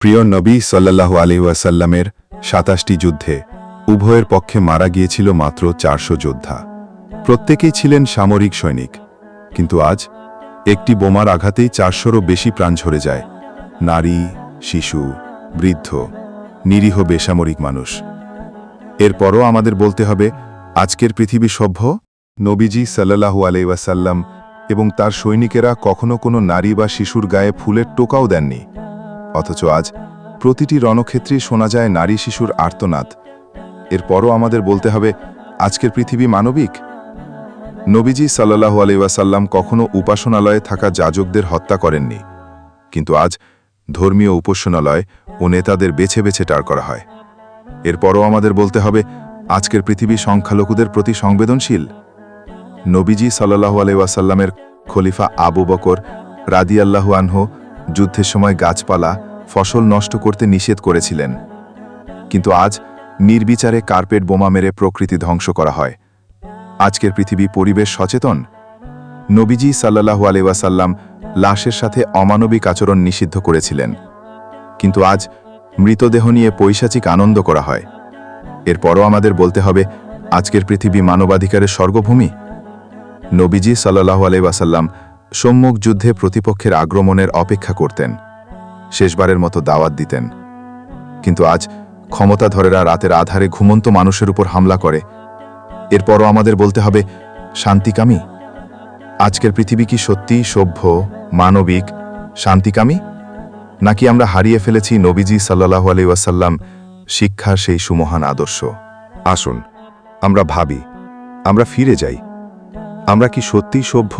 প্রিয় নবী আলহি ওয়াসাল্লামের সাতাশটি যুদ্ধে উভয়ের পক্ষে মারা গিয়েছিল মাত্র চারশো যোদ্ধা। প্রত্যেকেই ছিলেন সামরিক সৈনিক, কিন্তু আজ একটি বোমার আঘাতেই চারশোরও বেশি প্রাণ ঝরে যায়। নারী, শিশু, বৃদ্ধ, নিরীহ বেসামরিক মানুষ। এরপরও আমাদের বলতে হবে, আজকের পৃথিবী সভ্য, নবীজি সাল্লাহু আলাইসাল্লাম এবং তার সৈনিকেরা কখনো কোনো নারী বা শিশুর গায়ে ফুলের টোকাও দেননি। অথচ আজ প্রতিটি রণক্ষেত্রে শোনা যায় নারী শিশুর আর্তনাদ। এরপরও আমাদের বলতে হবে, আজকের পৃথিবী মানবিক? নবীজি সাল্লাহু আলাইসাল্লাম কখনো উপাসনালয়ে থাকা যাজকদের হত্যা করেননি। কিন্তু আজ ধর্মীয় উপাসনালয় ও নেতাদের বেছে বেছে টার করা হয়। এরপরও আমাদের বলতে হবে, আজকের পৃথিবী সংখ্যালঘুদের প্রতি সংবেদনশীল? নবীজি সাল্লাহু আলাইসাল্লামের খলিফা আবু বকর রাদিয়াল্লাহু আনহু যুদ্ধের সময় গাছপালা ফসল নষ্ট করতে নিষেধ করেছিলেন। কিন্তু আজ নির্বিচারে কার্পেট বোমা মেরে প্রকৃতি ধ্বংস করা হয়। আজকের পৃথিবী পরিবেশ সচেতন? নবীজি সাল্লাহু আলাইসাল্লাম লাশের সাথে অমানবিক আচরণ নিষিদ্ধ করেছিলেন। কিন্তু আজ মৃতদেহ নিয়ে পৈশাচিক আনন্দ করা হয়। এরপরও আমাদের বলতে হবে, আজকের পৃথিবী মানবাধিকারের স্বর্গভূমি? নবীজি সাল্লাহু আলাইসাল্লাম সম্মুখ যুদ্ধে প্রতিপক্ষের আক্রমণের অপেক্ষা করতেন। শেষবারের মতো দাওয়াত দিতেন। কিন্তু আজ ক্ষমতাধরেরা রাতের আধারে ঘুমন্ত মানুষের উপর হামলা করে। এরপরও আমাদের বলতে হবে, শান্তিকামী? আজকের পৃথিবী কি সত্যিই সভ্য, মানবিক? শান্তিকামী? নাকি আমরা হারিয়ে ফেলেছি নবীজি সাল্লাহু আলি ওয়াসাল্লাম শিক্ষার সেই সুমহান আদর্শ? আসুন, আমরা ভাবি, আমরা ফিরে যাই। আমরা কি সত্যিই সভ্য?